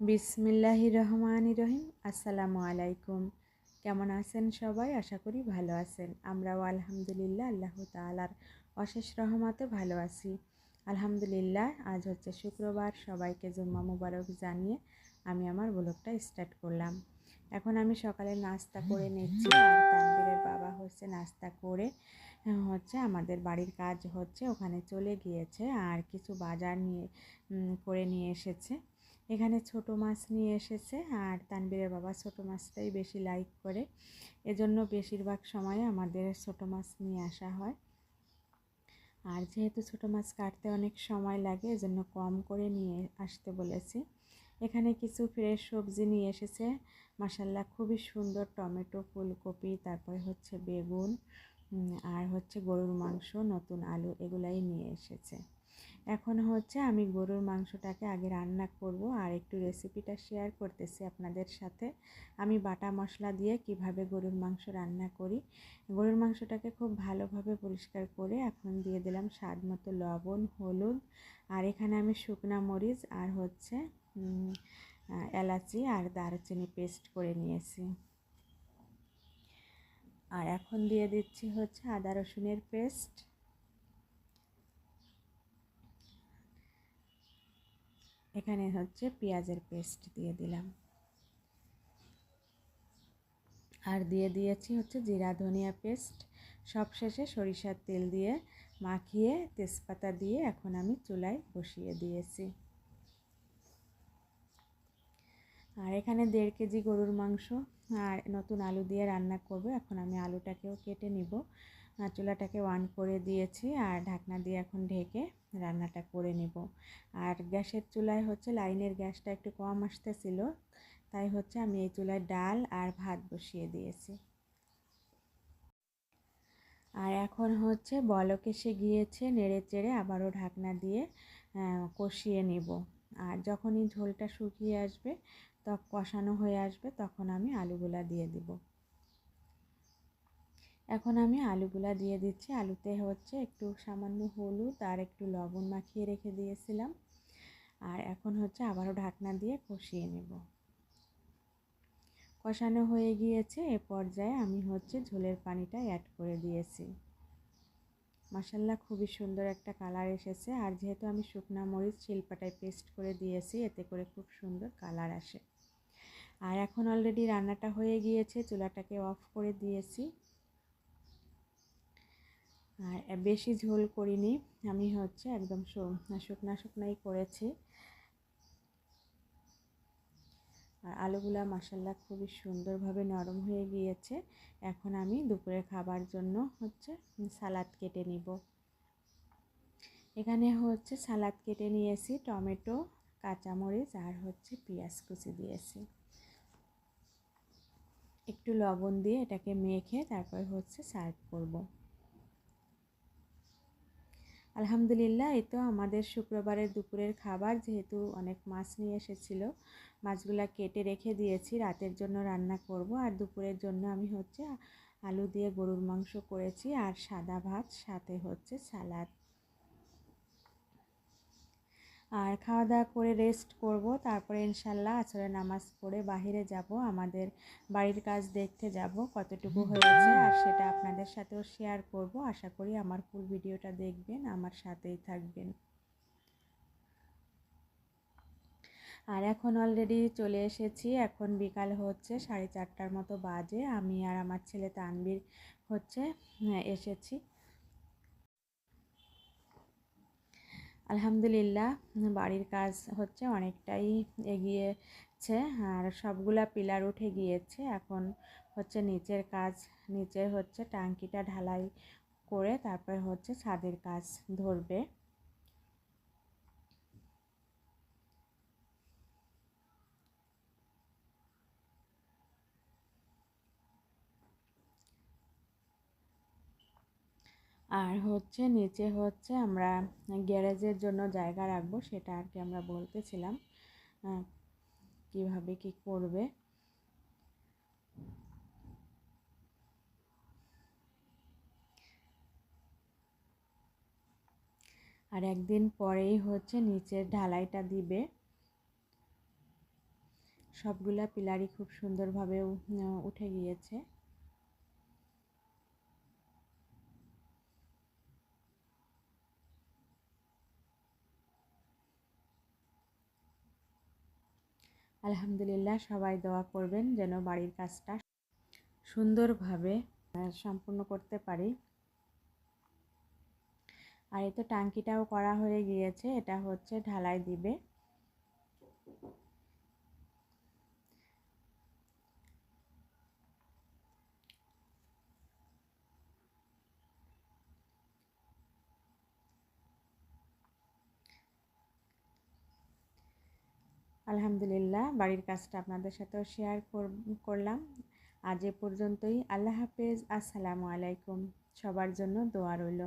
বিসমিল্লাহি রহমান রহিম আসসালামু আলাইকুম। কেমন আছেন সবাই? আশা করি ভালো আছেন। আমরাও আলহামদুলিল্লাহ, আল্লাহ তালার অশেষ রহমতে ভালো আছি। আলহামদুলিল্লাহ, আজ হচ্ছে শুক্রবার। সবাইকে জুম্মা মুবারক জানিয়ে আমি আমার ব্লগটা স্টার্ট করলাম। এখন আমি সকালে নাস্তা করে নিচ্ছি। তানবীরের বাবা হচ্ছে নাস্তা করে, হচ্ছে আমাদের বাড়ির কাজ হচ্ছে, ওখানে চলে গিয়েছে। আর কিছু বাজার নিয়ে করে নিয়ে এসেছে। এখানে ছোট মাছ নিয়ে এসেছে আর তানবীরের বাবা ছোট মাছটাই বেশি লাইক করে। এজন্য বেশিরভাগ সময়ে আমাদের ছোট মাছ নিয়ে আসা হয়। আর যেহেতু ছোট মাছ কাটতে অনেক সময় লাগে, এজন্য কম করে নিয়ে আসতে বলেছি। এখানে কিছু ফ্রেশ সবজি নিয়ে এসেছে। মাসাল্লাহ খুবই সুন্দর টমেটো, ফুলকপি, তারপরে হচ্ছে বেগুন আর হচ্ছে গরুর মাংস, নতুন আলু, এগুলাই নিয়ে এসেছে। এখন হচ্ছে আমি গরুর মাংসটাকে আগে রান্না করব আর একটু রেসিপিটা শেয়ার করতেছি আপনাদের সাথে। আমি বাটা মশলা দিয়ে কীভাবে গরুর মাংস রান্না করি। গরুর মাংসটাকে খুব ভালোভাবে পরিষ্কার করে এখন দিয়ে দিলাম স্বাদ মতো লবণ, হলুদ আর এখানে আমি শুকনা মরিচ আর হচ্ছে এলাচি আর দারচিনি পেস্ট করে নিয়েছি। আর এখন দিয়ে দিচ্ছি হচ্ছে আদা রসুনের পেস্ট এখানে হচ্ছে পেঁয়াজের পেস্ট দিয়ে দিলাম। আর দিয়ে দিয়েছি হচ্ছে জিরা ধনিয়া পেস্ট। সব শেষে সরিষার তেল দিয়ে মাখিয়ে তেজপাতা দিয়ে এখন আমি চুলায় বসিয়ে দিয়েছি। আর এখানে দেড় কেজি গরুর মাংস আর নতুন আলু দিয়ে রান্না করব। এখন আমি আলুটাকেও কেটে নিব। চুলাটাকে অন করে দিয়েছি আর ঢাকনা দিয়ে এখন ঢেকে রান্নাটা করে নেব। আর গ্যাসের চুলায় হচ্ছে লাইনের গ্যাসটা একটু কম আসতেছিল, তাই হচ্ছে আমি এই চুলায় ডাল আর ভাত বসিয়ে দিয়েছি। আর এখন হচ্ছে বলক এসে গিয়েছে, নেড়ে চেড়ে আবারও ঢাকনা দিয়ে কষিয়ে নেব। আর যখনই ঝোলটা শুকিয়ে আসবে তখন কষানো হয়ে আসবে, তখন আমি আলুগুলা দিয়ে দিব। এখন আমি আলুগুলা দিয়ে দিচ্ছি। আলুতে হচ্ছে একটু সামান্য হলুদ আর একটু লবণ মাখিয়ে রেখে দিয়েছিলাম। আর এখন হচ্ছে আবারও ঢাকনা দিয়ে কষিয়ে নেব। কষানো হয়ে গিয়েছে, এ পর্যায়ে আমি হচ্ছে ঝোলের পানিটা অ্যাড করে দিয়েছি। মাসাল্লা খুবই সুন্দর একটা কালার এসেছে। আর যেহেতু আমি শুকনা মরিচ শিল্পাটায় পেস্ট করে দিয়েছি, এতে করে খুব সুন্দর কালার আসে। আর এখন অলরেডি রান্নাটা হয়ে গিয়েছে, চুলাটাকে অফ করে দিয়েছি। আর বেশি ঝোল করিনি, আমি হচ্ছে একদম শুকনা শুকনাই করেছি। আর আলুগুলা মশাল্লা খুবই সুন্দরভাবে নরম হয়ে গিয়েছে। এখন আমি দুপুরে খাবার জন্য হচ্ছে সালাদ কেটে নিব। এখানে হচ্ছে সালাদ কেটে নিয়েছি, টমেটো, কাঁচামরিচ আর হচ্ছে পেঁয়াজ কুচি দিয়েছি। একটু লবণ দিয়ে এটাকে মেখে তারপর হচ্ছে সার্ভ করব। আলহামদুলিল্লাহ, এই তো আমাদের শুক্রবারের দুপুরের খাবার যেহেতু অনেক মাছ নিয়ে এসেছিল, মাছগুলা কেটে রেখে দিয়েছি, রাতের জন্য রান্না করব। আর দুপুরের জন্য আমি হচ্ছে আলু দিয়ে গরুর মাংস করেছি আর সাদা ভাত, সাথে হচ্ছে সালাদ। আর খাওয়া দাওয়া করে রেস্ট করব। তারপরে ইনশাল্লাহ আসলে নামাজ পড়ে বাহিরে যাব, আমাদের বাড়ির কাজ দেখতে যাব কতটুকু হয়েছে আর সেটা আপনাদের সাথেও শেয়ার করব। আশা করি আমার ফুল ভিডিওটা দেখবেন, আমার সাথেই থাকবেন। আর এখন অলরেডি চলে এসেছি, এখন বিকাল হচ্ছে সাড়ে চারটার মতো বাজে। আমি আর আমার ছেলে তানবির হচ্ছে, এসেছি। আলহামদুলিল্লাহ, বাড়ির কাজ হচ্ছে অনেকটাই এগিয়েছে আর সবগুলা পিলার উঠে গিয়েছে। এখন হচ্ছে নিচের কাজ, নিচে হচ্ছে টাঙ্কিটা ঢালাই করে তারপর হচ্ছে ছাদের কাজ ধরবে। আর হচ্ছে নিচে হচ্ছে আমরা গ্যারেজের জন্য জায়গা রাখব, সেটা আর কি আমরা বলতেছিলাম কীভাবে কি করবে। আর একদিন পরেই হচ্ছে নিচের ঢালাইটা দিবে। সবগুলা পিলারই খুব সুন্দরভাবে উঠে গিয়েছে। আলহামদুলিল্লাহ সবাই দোয়া করবেন যেন বাড়ির কাজটা সুন্দরভাবে সম্পূর্ণ করতে পারি। আর এই তো টাঙ্কিটাও করা হয়ে গিয়েছে, এটা হচ্ছে ঢালাই দিবে। আলহামদুলিল্লাহ, বাড়ির কাজটা আপনাদের সাথেও শেয়ার করলাম। আজ এ পর্যন্তই। আল্লাহ হাফেজ। আসসালামু আলাইকুম। সবার জন্য দোয়া রইল।